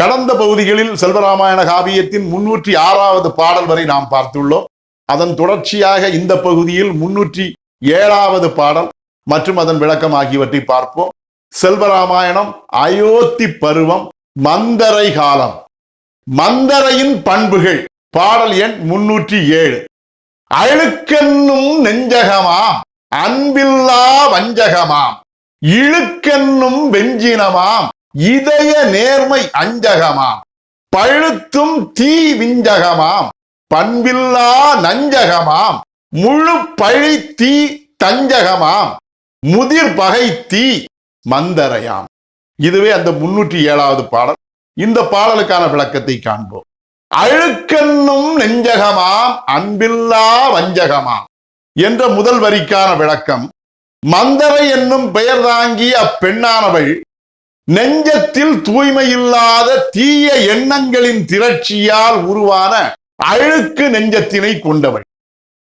கடந்த பகுதிகளில் செல்வராமாயண காவியத்தின் முன்னூற்றி ஆறாவது பாடல் வரை நாம் பார்த்துள்ளோம். அதன் தொடர்ச்சியாக இந்த பகுதியில் முன்னூற்றி ஏழாவது பாடல் மற்றும் அதன் விளக்கம் ஆகியவற்றை பார்ப்போம். செல்வராமாயணம் அயோத்தி பருவம் மந்தரை காலம். மந்தரையின் பண்புகள் பாடல் எண் முன்னூற்றி ஏழு. அழுக்கென்னும் நெஞ்சகமாம் அன்பில்லா வஞ்சகமாம். இழுக்கென்னும் வெஞ்சினமாம் இதய நேர்மை அஞ்சகமாம். பழுத்தும் தீ விஞ்சகமாம். பண்பில்லா நஞ்சகமாம். முழு பழி தீ தஞ்சகமாம். முதிர் பகை தீ மந்தரையாம். இதுவே அந்த முன்னூற்றி ஏழாவது பாடல். இந்த பாடலுக்கான விளக்கத்தை காண்போம். அழுக்கென்னும் நெஞ்சகமாம் அன்பில்லா வஞ்சகமாம் என்ற முதல் வரிக்கான விளக்கம் மந்தரை என்னும் பெயர் தாங்கிய அப்பெண்ணானவள் நெஞ்சத்தில் தூய்மையில்லாத தீய எண்ணங்களின் திரட்சியால் உருவான அழுக்கு நெஞ்சத்தினை கொண்டவள்.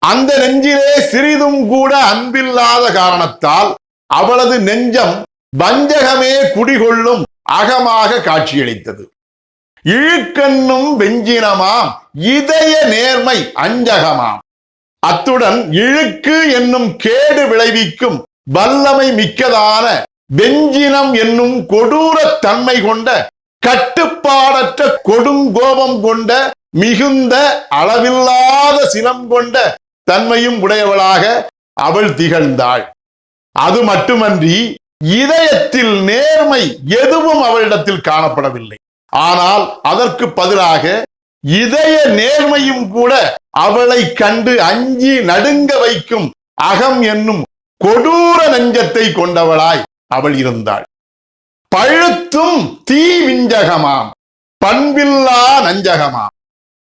அந்த நெஞ்சிலே சிறிதும் கூட அன்பில்லாத காரணத்தால் அவளது நெஞ்சம் வஞ்சகமே குடிகொள்ளும் அகமாக காட்சியளித்தது. இழுக்கண்ணும் வெஞ்சினமாம் இதய நேர்மை அஞ்சகமாம். அத்துடன் இழுக்கு என்னும் கேடு விளைவிக்கும் வல்லமை மிக்கதான வெஞ்சினம் என்னும் கொடூர தன்மை கொண்ட கட்டுப்பாடற்ற கொடுங்கோபம் கொண்ட மிகுந்த அளவில்லாத சினம் கொண்ட தன்மையும் உடையவளாக அவள் திகழ்ந்தாள். அது மட்டுமன்றி இதயத்தில் நேர்மை எதுவும் அவளிடத்தில் காணப்படவில்லை. ஆனால் அதற்கு பதிலாக இதய நேர்மையும் கூட அவளை கண்டு அஞ்சி நடுங்க வைக்கும் அகம் என்னும் கொடூர நெஞ்சத்தை கொண்டவளாய் அவள் இருந்தாள். பழுத்தும் தீ விஞ்சகமாம் பண்பில்லா நஞ்சகமாம்.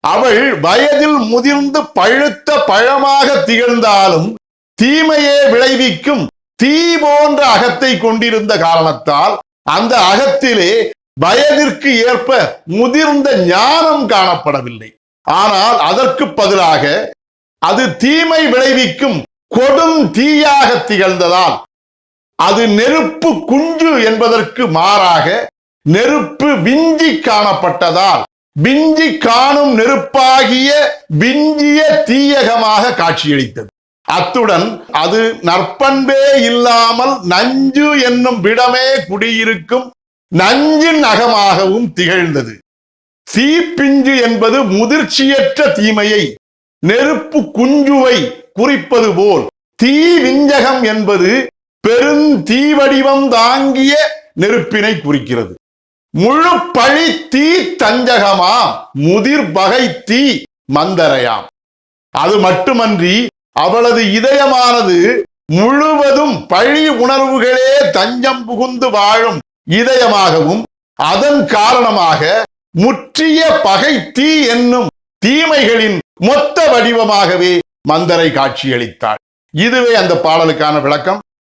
அவள் வயதில் முதிர்ந்து பழுத்த பழமாக திகழ்ந்தாலும் தீமையே விளைவிக்கும் தீ போன்ற அகத்தை கொண்டிருந்த காரணத்தால் அந்த அகத்திலே வயதிற்கு ஏற்ப முதிர்ந்த ஞானம் காணப்படவில்லை. ஆனால் அதற்கு பதிலாக அது தீமை விளைவிக்கும் கொடும் தீயாக திகழ்ந்ததால் அது நெருப்பு குஞ்சு என்பதற்கு மாறாக நெருப்பு விஞ்சி காணப்பட்டதால் விஞ்சி காணும் நெருப்பாகிய விஞ்சிய தீயகமாக காட்சியளித்தது. அத்துடன் அது நற்பண்பே இல்லாமல் நஞ்சு என்னும் விடமே குடியிருக்கும் நஞ்சின் அகமாகவும் திகழ்ந்தது. தீப்பிஞ்சு என்பது முதிர்ச்சியற்ற தீமையை நெருப்பு குஞ்சுவை குறிப்பது போல் தீ விஞ்சகம் என்பது பெருந்தீவடிவம் தாங்கிய நெருப்பினை குறிக்கிறது. முழு பழி தீ தஞ்சகமா? முதிர் பகை தீ மந்தரையாம். அது மட்டுமன்றி அவளது இதயமானது முழுவதும் பழி உணர்வுகளே தஞ்சம் புகுந்து வாழும் இதயமாகவும் அதன் காரணமாக முற்றிய பகை தீ என்னும் தீமைகளின் மொத்த வடிவமாகவே மந்தரை காட்சியளித்தாள். இதுவே அந்த பாடலுக்கான விளக்கம்.